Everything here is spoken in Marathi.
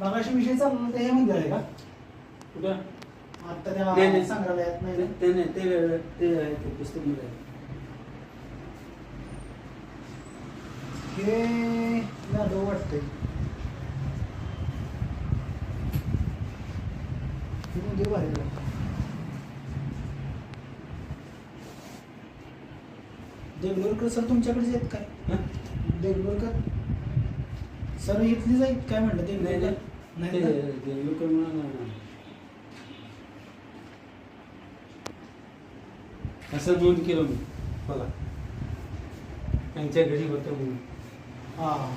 मगाशी विषय चालला होता, हे मंदिर आहे का कुठं आता नाही, त्या नाही. संग्रहालयात नाही ते ना? ते नाही ते वेगळं ते आहे ते पुस्तकमध्ये आहे. हे वाटतंय हे मंदिर भारी आहे. देगलूरकर सर तुमच्याकडेच आहेत काय? हं? देगलूरकर सर इथलीच आहेत काय म्हणलं? नाही देगलूरकर नाही. नाही? ते लोक म्हणून असं नोंद केलं मी बघा त्यांच्या घरी होतं म्हणून. हा.